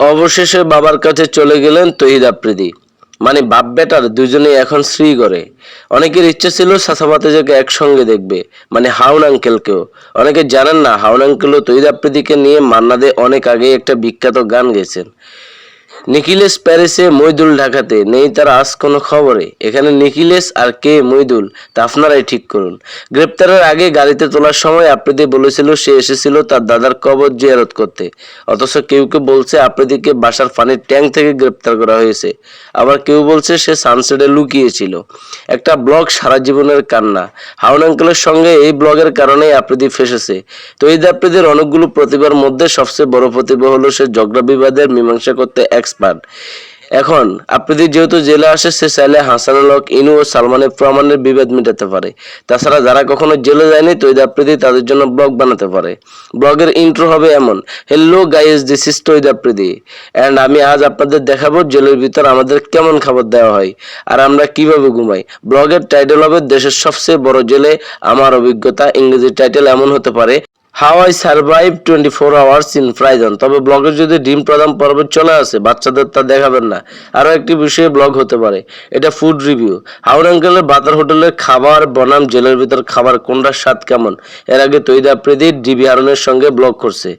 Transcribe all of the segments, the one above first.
অবশেষে বাবার কাছে চলে গেলেন তহিদ আফ্রিদি মানে বাপ বেটার দুজনেই এখন শ্রী করে। অনেকের ইচ্ছে ছিল সাসাবাতেজাকে একসঙ্গে দেখবে মানে হাউন আঙ্কেলকেও। অনেকে জানেন না হাউন আঙ্কেলও তহিদ আফ্রিদিকে নিয়ে মান্নাদে অনেক আগে একটা বিখ্যাত গান গেয়েছেন। নিখিলেশ প্যারিসে মইদুল ঢাকাতে, নেই তার আজ কোনো খবরে। এখানে নিখিলেশ আর কে মইদুল, তা আপনারাই ঠিক করুন। গ্রেপ্তারের আগে গাড়িতে তোলার সময় আপ্রিদি বলেছিল সে এসেছিল তার দাদার কবর জিয়ারত করতে। অথচ কেউ কেউ বলছে আপ্রিদিকে বাসার পানির ট্যাঙ্ক থেকে গ্রেপ্তার করা হয়েছে। আবার কেউ বলছে সে সানসেটে লুকিয়েছিল। একটা ব্লগ সারা জীবনের কান্না। হাউন আঙ্কেলের সঙ্গে এই ব্লগের কারণেই আপ্রিদি ফেসেছে। তো এই অনেকগুলো প্রতিভার মধ্যে সবচেয়ে বড় প্রতিভা হলো সে ঝগড়া বিবাদের মীমাংসা করতে এক্সপার্ট এখন আপ্রিদি যেহেতু জেলে আসে সে চাইলে হাসানুল হক, ইনু ও সালমানের প্রমাণের বিভেদ মেটাতে পারে। তাছাড়া যারা কখনো জেলে যায়নি তৈদ আপ্রিদি তাদের জন্য ব্লগ বানাতে পারে। ব্লগের ইন্ট্রো হবে এমন হ্যালো গাইজ দিস ইজ তৈদ আপ্রিদি অ্যান্ড আমি আজ আপনাদের দেখাবো জেলের ভিতর আমাদের কেমন খাবার দেওয়া হয়, আর আমরা কীভাবে ঘুমাই। ব্লগের টাইটেল হবে, দেশের সবচেয়ে বড় জেলে, আমার অভিজ্ঞতা। ইংরেজি টাইটেল এমন হতে পারে how I survive twenty four hours in prison তবে ব্লগের যদি ডিম প্রদান পর্ব চলে আসে, বাচ্চাদের তা দেখাবেন না। আরও একটি বিষয়ে ব্লগ হতে পারে। এটা ফুড রিভিউ হাউন আঙ্কেলের বাতার হোটেলের খাবার, বনাম, জেলের ভিতর খাবার কোনটার স্বাদ কেমন? এর আগে তৈদা আপ্রিদি ডিবি হারনের সঙ্গে ব্লগ করছে।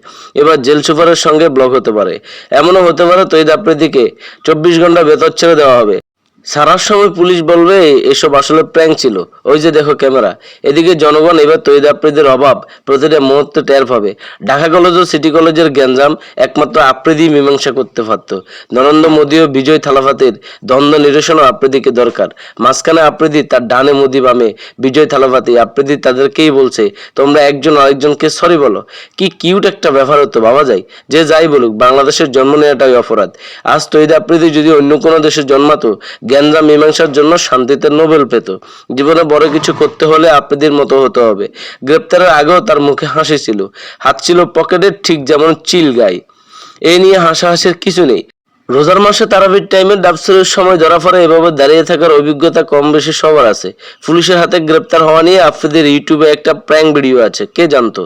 এবার জেল সুপারের সঙ্গে ব্লগ হতে পারে। এমনও হতে পারে তৈদা আপ্রিদিকে চব্বিশ ঘণ্টা বেতর ছেড়ে দেওয়া হবে। সারার সময় পুলিশ বলবে এসব আসলে প্র্যাঙ্ক ছিল। ওই যে দেখো ক্যামেরা। এদিকে জনগণ এবার তৈরি অভাব, প্রতিটা মুহূর্তে টের পাবে। ঢাকা কলেজ ও সিটি কলেজের গ্যাঞ্জাম একমাত্র আপ্রিদি মীমাংসা করতে পারত। নরেন্দ্র মোদী ও বিজয় থালাফাতের দ্বন্দ্ব নিরসনও আপ্রিদিকে দরকার। মাঝখানে আপ্রিদি তার ডানে মোদি বামে, বিজয় থালাফাতি আপ্রিদি তাদেরকেই বলছে, তোমরা একজন আরেকজনকে সরি বলো। কি কিউট একটা ব্যাপার হতো বাবা যায়? যে যাই বলুক, বাংলাদেশের জন্ম নেওয়াটাই অপরাধ। আজ তৈরি আপ্রিদি যদি অন্য কোনো দেশে জন্মাতো জ্ঞানরা মীমাংসার জন্য শান্তিতে নোবেল পেত। জীবনে বড় কিছু করতে হলে আপনাদের মতো হতে হবে। গ্রেপ্তারের আগেও তার মুখে হাসি ছিল। হাত ছিল পকেটের ঠিক যেমন চিল গায়ে। এ নিয়ে হাসাহাসির কিছু নেই। রোজার মাসে তারাবির টাইমে ডাবসের সময় ধরা পড়ে, এভাবে দাঁড়িয়ে থাকার অভিজ্ঞতা কম বেশি সবার আছে। পুলিশের হাতে গ্রেপ্তার হওয়া নিয়ে আফ্রিদের ইউটিউবে একটা প্র্যাঙ্ক ভিডিও আছে, কে জানতো?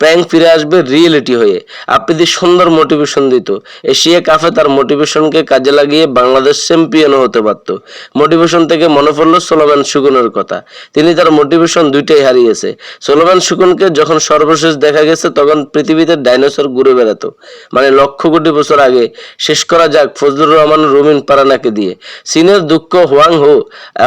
প্র্যাঙ্ক ফিরে আসবে রিয়েলিটি হয়ে। আফ্রিদি সুন্দর মোটিভেশন দিত। এশিয়া কাফে তার মোটিভেশনকে কাজে লাগিয়ে বাংলাদেশ চ্যাম্পিয়নও হতে পারত। মোটিভেশন থেকে মনে পড়ল সোলোমান সুগুনের কথা। তিনি তার মোটিভেশন দুইটাই হারিয়েছে। সোলোমান সুগুনকে যখন সর্বশেষ দেখা গেছে, তখন পৃথিবীতে ডাইনোসর ঘুরে বেড়াতো। মানে লক্ষ কোটি বছর আগে। শেষ করা যাক ফজলুর রহমান রুমিন পারানাকে দিয়ে। চীনের দুঃখ হোয়াং হো,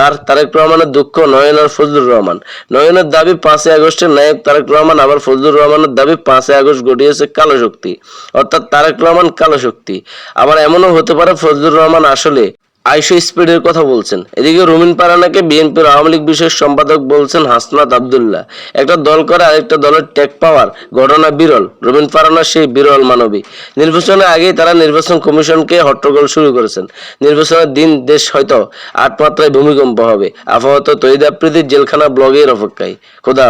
আর তারেক রহমানের দুঃখ নয়ন আর ফজলুর রহমান। নয়নের দাবি পাঁচই আগস্টের নায়ক তারেক রহমান, আবার ফজলুর রহমানের দাবি পাঁচই আগস্ট ঘটিয়েছে কালো শক্তি, অর্থাৎ তারেক রহমান কালো শক্তি। আবার এমনও হতে পারে ফজলুর রহমান আসলে আইশো স্পিডের কথা বলছেন। এদিকে রুমিন পারানাকে বিএনপির আওয়ামী লীগ বিশেষ সম্পাদক বলছেন হাসনাত আবদুল্লাহ। একটা দল করে আরেকটা দলের টেক পাওয়ার। ঘটনা বিরল। রুমিন পারানা সেই বিরল মানবী। নির্বাচনের আগেই তারা নির্বাচন কমিশনকে হট্টগোল শুরু করেছেন। নির্বাচনের দিন দেশ হয়তো আট মাত্রায় ভূমিকম্প হবে। আপাতত তৈদাপ্রীতির জেলখানা ব্লগের অপেক্ষায়। খোদা